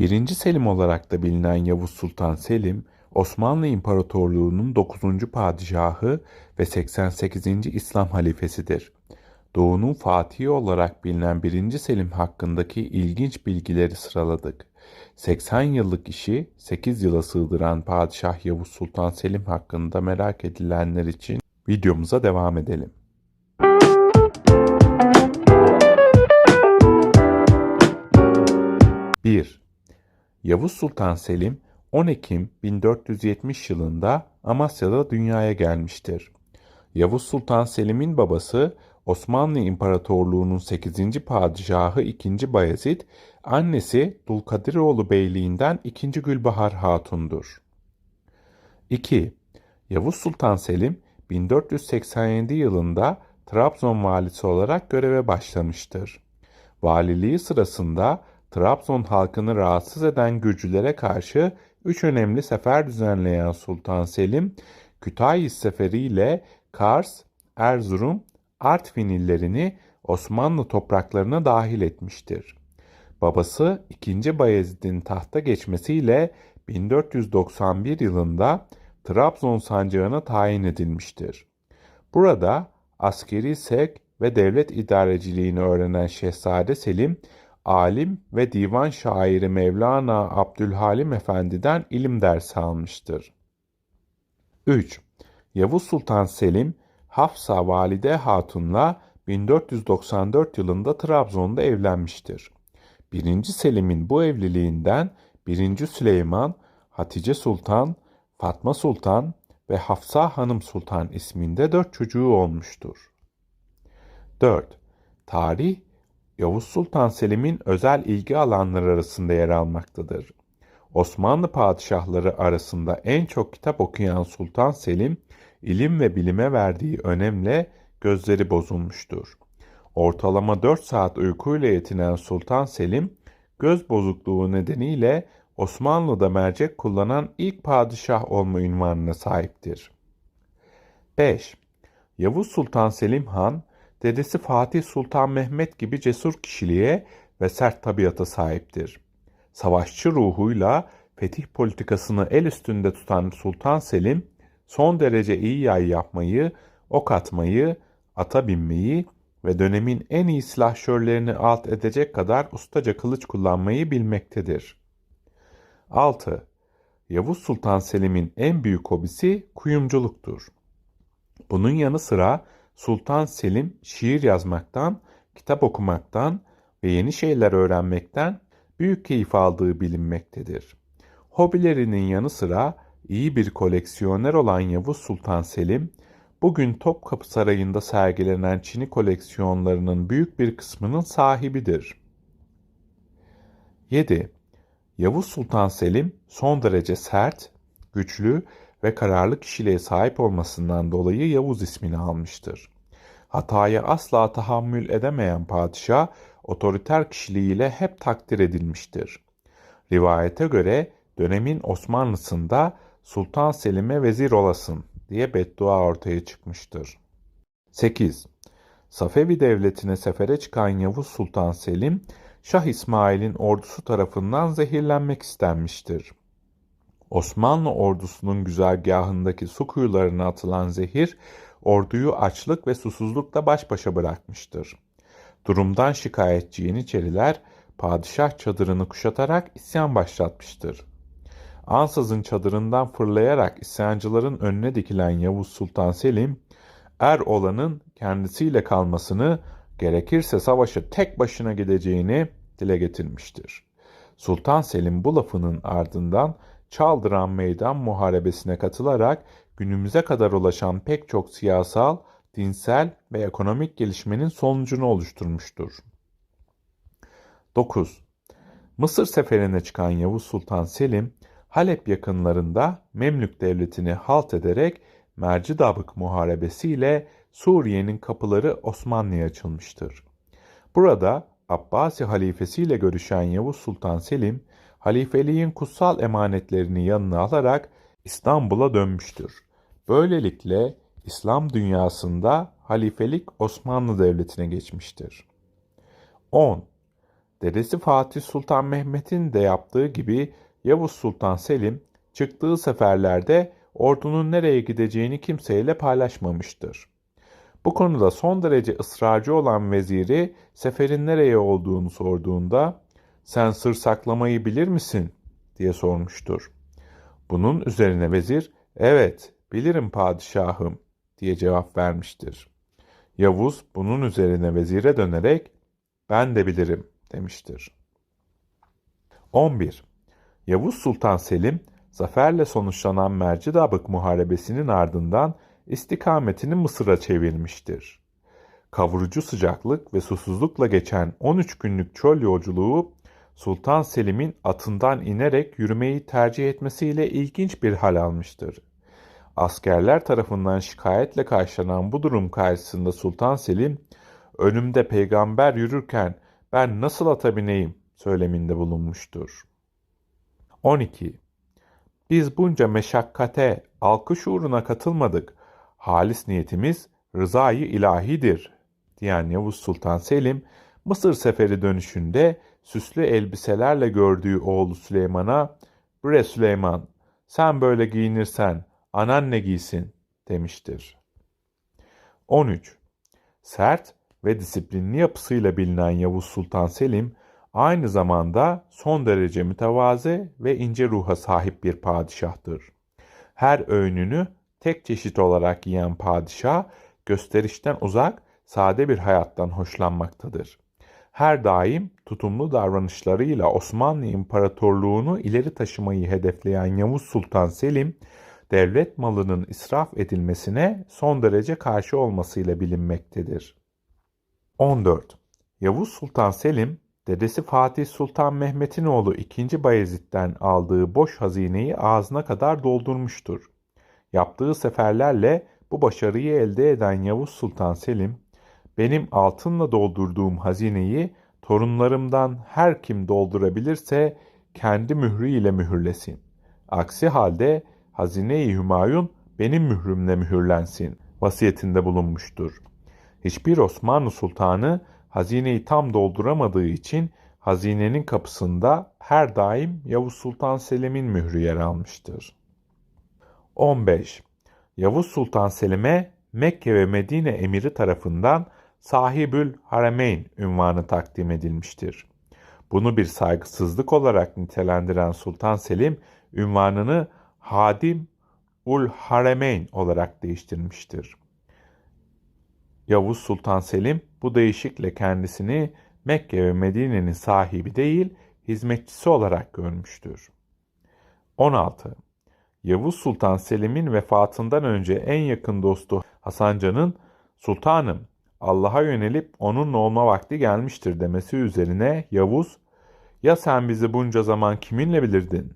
1. Selim olarak da bilinen Yavuz Sultan Selim, Osmanlı İmparatorluğu'nun 9. padişahı ve 88. İslam halifesidir. Doğu'nun fatihi olarak bilinen 1. Selim hakkındaki ilginç bilgileri sıraladık. 80 yıllık işi 8 yıla sığdıran Padişah Yavuz Sultan Selim hakkında merak edilenler için videomuza devam edelim. 1. Yavuz Sultan Selim 10 Ekim 1470 yılında Amasya'da dünyaya gelmiştir. Yavuz Sultan Selim'in babası Osmanlı İmparatorluğu'nun 8. padişahı 2. Bayezid, annesi Dulkadiroğlu Beyliğinden 2. Gülbahar Hatun'dur. 2. Yavuz Sultan Selim 1487 yılında Trabzon valisi olarak göreve başlamıştır. Valiliği sırasında Trabzon halkını rahatsız eden Gürcülere karşı üç önemli sefer düzenleyen Sultan Selim, Kütahya Seferi ile Kars, Erzurum, Artvin illerini Osmanlı topraklarına dahil etmiştir. Babası 2. Bayezid'in tahta geçmesiyle 1491 yılında Trabzon sancağına tayin edilmiştir. Burada askeri sevk ve devlet idareciliğini öğrenen Şehzade Selim, alim ve divan şairi Mevlana Abdülhalim Efendi'den ilim dersi almıştır. 3. Yavuz Sultan Selim, Hafsa Valide Hatun'la 1494 yılında Trabzon'da evlenmiştir. 1. Selim'in bu evliliğinden 1. Süleyman, Hatice Sultan, Fatma Sultan ve Hafsa Hanım Sultan isminde dört çocuğu olmuştur. 4. Tarih Yavuz Sultan Selim'in özel ilgi alanları arasında yer almaktadır. Osmanlı padişahları arasında en çok kitap okuyan Sultan Selim, ilim ve bilime verdiği önemle gözleri bozulmuştur. Ortalama 4 saat uykuyla yetinen Sultan Selim, göz bozukluğu nedeniyle Osmanlı'da mercek kullanan ilk padişah olma ünvanına sahiptir. 5. Yavuz Sultan Selim Han, dedesi Fatih Sultan Mehmet gibi cesur kişiliğe ve sert tabiata sahiptir. Savaşçı ruhuyla fetih politikasını el üstünde tutan Sultan Selim, son derece iyi yay yapmayı, ok atmayı, ata binmeyi ve dönemin en iyi silahşörlerini alt edecek kadar ustaca kılıç kullanmayı bilmektedir. 6. Yavuz Sultan Selim'in en büyük hobisi kuyumculuktur. Bunun yanı sıra Sultan Selim şiir yazmaktan, kitap okumaktan ve yeni şeyler öğrenmekten büyük keyif aldığı bilinmektedir. Hobilerinin yanı sıra iyi bir koleksiyoner olan Yavuz Sultan Selim, bugün Topkapı Sarayı'nda sergilenen Çini koleksiyonlarının büyük bir kısmının sahibidir. 7. Yavuz Sultan Selim son derece sert, güçlü ve kararlı kişiliğe sahip olmasından dolayı Yavuz ismini almıştır. Hataya asla tahammül edemeyen padişah, otoriter kişiliğiyle hep takdir edilmiştir. Rivayete göre dönemin Osmanlısında Sultan Selim'e vezir olasın diye beddua ortaya çıkmıştır. 8. Safevi devletine sefere çıkan Yavuz Sultan Selim, Şah İsmail'in ordusu tarafından zehirlenmek istenmiştir. Osmanlı ordusunun güzergahındaki su kuyularına atılan zehir, orduyu açlık ve susuzlukla baş başa bırakmıştır. Durumdan şikayetçi Yeniçeriler, padişah çadırını kuşatarak isyan başlatmıştır. Ansızın çadırından fırlayarak isyancıların önüne dikilen Yavuz Sultan Selim, er olanın kendisiyle kalmasını, gerekirse savaşı tek başına gideceğini dile getirmiştir. Sultan Selim bu lafının ardından Çaldıran Meydan Muharebesi'ne katılarak günümüze kadar ulaşan pek çok siyasal, dinsel ve ekonomik gelişmenin sonucunu oluşturmuştur. 9. Mısır seferine çıkan Yavuz Sultan Selim, Halep yakınlarında Memlük devletini halt ederek Mercidabık Muharebesi ile Suriye'nin kapıları Osmanlı'ya açılmıştır. Burada Abbasi halifesiyle görüşen Yavuz Sultan Selim, halifeliğin kutsal emanetlerini yanına alarak İstanbul'a dönmüştür. Böylelikle İslam dünyasında halifelik Osmanlı Devleti'ne geçmiştir. 10. Dedesi Fatih Sultan Mehmet'in de yaptığı gibi Yavuz Sultan Selim çıktığı seferlerde ordunun nereye gideceğini kimseyle paylaşmamıştır. Bu konuda son derece ısrarcı olan veziri seferin nereye olduğunu sorduğunda sen sır saklamayı bilir misin diye sormuştur. Bunun üzerine vezir evet bilirim padişahım diye cevap vermiştir. Yavuz bunun üzerine vezire dönerek ben de bilirim demiştir. 11. Yavuz Sultan Selim zaferle sonuçlanan Mercidabık Muharebesi'nin ardından istikametini Mısır'a çevirmiştir. Kavurucu sıcaklık ve susuzlukla geçen 13 günlük çöl yolculuğu Sultan Selim'in atından inerek yürümeyi tercih etmesiyle ilginç bir hal almıştır. Askerler tarafından şikayetle karşılanan bu durum karşısında Sultan Selim, önümde peygamber yürürken ben nasıl ata bineyim söyleminde bulunmuştur. 12. Biz bunca meşakkate, alkış uğruna katılmadık. Halis niyetimiz rızayı ilahidir diyen Yavuz Sultan Selim, Mısır seferi dönüşünde süslü elbiselerle gördüğü oğlu Süleyman'a ''Bre Süleyman, sen böyle giyinirsen anan ne giysin?'' demiştir. 13. Sert ve disiplinli yapısıyla bilinen Yavuz Sultan Selim, aynı zamanda son derece mütevazı ve ince ruha sahip bir padişahtır. Her öğününü tek çeşit olarak yiyen padişah, gösterişten uzak, sade bir hayattan hoşlanmaktadır. Her daim tutumlu davranışlarıyla Osmanlı İmparatorluğunu ileri taşımayı hedefleyen Yavuz Sultan Selim, devlet malının israf edilmesine son derece karşı olmasıyla bilinmektedir. 14. Yavuz Sultan Selim, dedesi Fatih Sultan Mehmet'in oğlu 2. Bayezid'den aldığı boş hazineyi ağzına kadar doldurmuştur. Yaptığı seferlerle bu başarıyı elde eden Yavuz Sultan Selim, benim altınla doldurduğum hazineyi torunlarımdan her kim doldurabilirse kendi mührüyle mühürlesin. Aksi halde hazine-i Hümayun benim mührümle mühürlensin vasiyetinde bulunmuştur. Hiçbir Osmanlı sultanı hazineyi tam dolduramadığı için hazinenin kapısında her daim Yavuz Sultan Selim'in mührü yer almıştır. 15. Yavuz Sultan Selim'e Mekke ve Medine emiri tarafından Sahibül Harameyn ünvanı takdim edilmiştir. Bunu bir saygısızlık olarak nitelendiren Sultan Selim ünvanını Hadim ul Harameyn olarak değiştirmiştir. Yavuz Sultan Selim bu değişikle kendisini Mekke ve Medine'nin sahibi değil, hizmetçisi olarak görmüştür. 16. Yavuz Sultan Selim'in vefatından önce en yakın dostu Hasan Can'ın Sultanım Allah'a yönelip onunla olma vakti gelmiştir demesi üzerine Yavuz ya sen bizi bunca zaman kiminle bilirdin?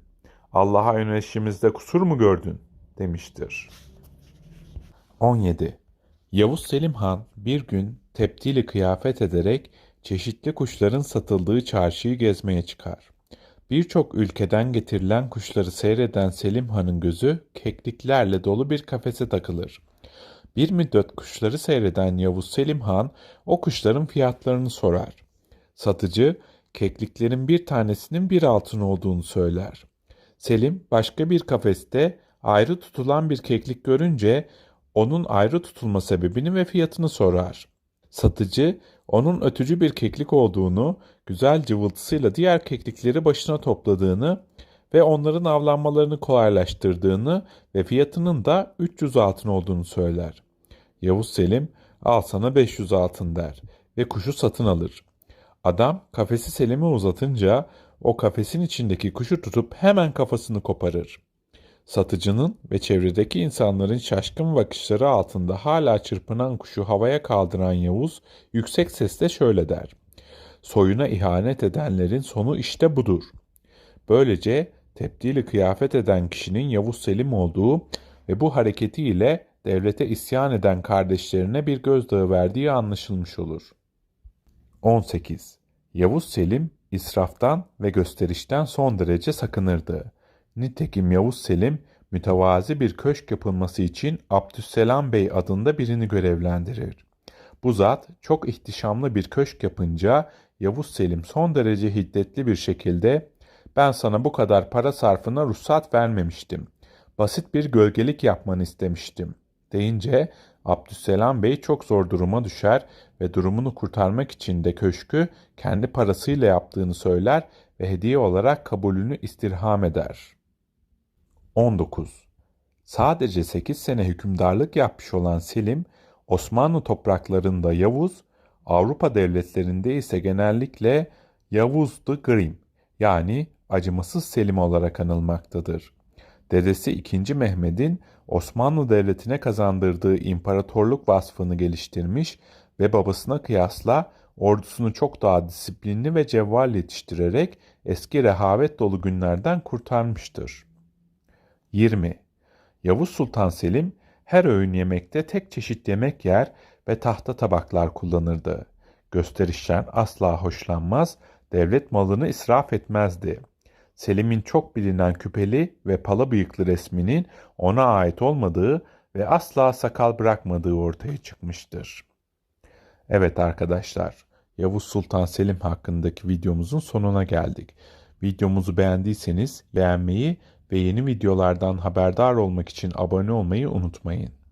Allah'a yönelişimizde kusur mu gördün? demiştir. 17. Yavuz Selim Han bir gün tepdili kıyafet ederek çeşitli kuşların satıldığı çarşıyı gezmeye çıkar. Birçok ülkeden getirilen kuşları seyreden Selim Han'ın gözü kekliklerle dolu bir kafese takılır. Bir müddet kuşları seyreden Yavuz Selim Han o kuşların fiyatlarını sorar. Satıcı kekliklerin bir tanesinin bir altın olduğunu söyler. Selim başka bir kafeste ayrı tutulan bir keklik görünce onun ayrı tutulma sebebini ve fiyatını sorar. Satıcı onun ötücü bir keklik olduğunu, güzel cıvıltısıyla diğer keklikleri başına topladığını ve onların avlanmalarını kolaylaştırdığını ve fiyatının da 300 altın olduğunu söyler. Yavuz Selim al sana 500 altın der ve kuşu satın alır. Adam kafesi Selim'e uzatınca o kafesin içindeki kuşu tutup hemen kafasını koparır. Satıcının ve çevredeki insanların şaşkın bakışları altında hala çırpınan kuşu havaya kaldıran Yavuz yüksek sesle şöyle der. Soyuna ihanet edenlerin sonu işte budur. Böylece tepdili kıyafet eden kişinin Yavuz Selim olduğu ve bu hareketiyle devlete isyan eden kardeşlerine bir gözdağı verdiği anlaşılmış olur. 18. Yavuz Selim israftan ve gösterişten son derece sakınırdı. Nitekim Yavuz Selim mütevazi bir köşk yapılması için Abdüsselam Bey adında birini görevlendirir. Bu zat çok ihtişamlı bir köşk yapınca Yavuz Selim son derece hiddetli bir şekilde ben sana bu kadar para sarfına ruhsat vermemiştim. Basit bir gölgelik yapmanı istemiştim deyince Abdüsselam Bey çok zor duruma düşer ve durumunu kurtarmak için de köşkü kendi parasıyla yaptığını söyler ve hediye olarak kabulünü istirham eder. 19. Sadece 8 sene hükümdarlık yapmış olan Selim, Osmanlı topraklarında Yavuz, Avrupa devletlerinde ise genellikle Yavuz the Grim yani acımasız Selim olarak anılmaktadır. Dedesi 2. Mehmet'in Osmanlı Devleti'ne kazandırdığı imparatorluk vasfını geliştirmiş ve babasına kıyasla ordusunu çok daha disiplinli ve cevval yetiştirerek eski rehavet dolu günlerden kurtarmıştır. 20. Yavuz Sultan Selim her öğün yemekte tek çeşit yemek yer ve tahta tabaklar kullanırdı. Gösterişten asla hoşlanmaz, devlet malını israf etmezdi. Selim'in çok bilinen küpeli ve pala bıyıklı resminin ona ait olmadığı ve asla sakal bırakmadığı ortaya çıkmıştır. Evet arkadaşlar, Yavuz Sultan Selim hakkındaki videomuzun sonuna geldik. Videomuzu beğendiyseniz beğenmeyi ve yeni videolardan haberdar olmak için abone olmayı unutmayın.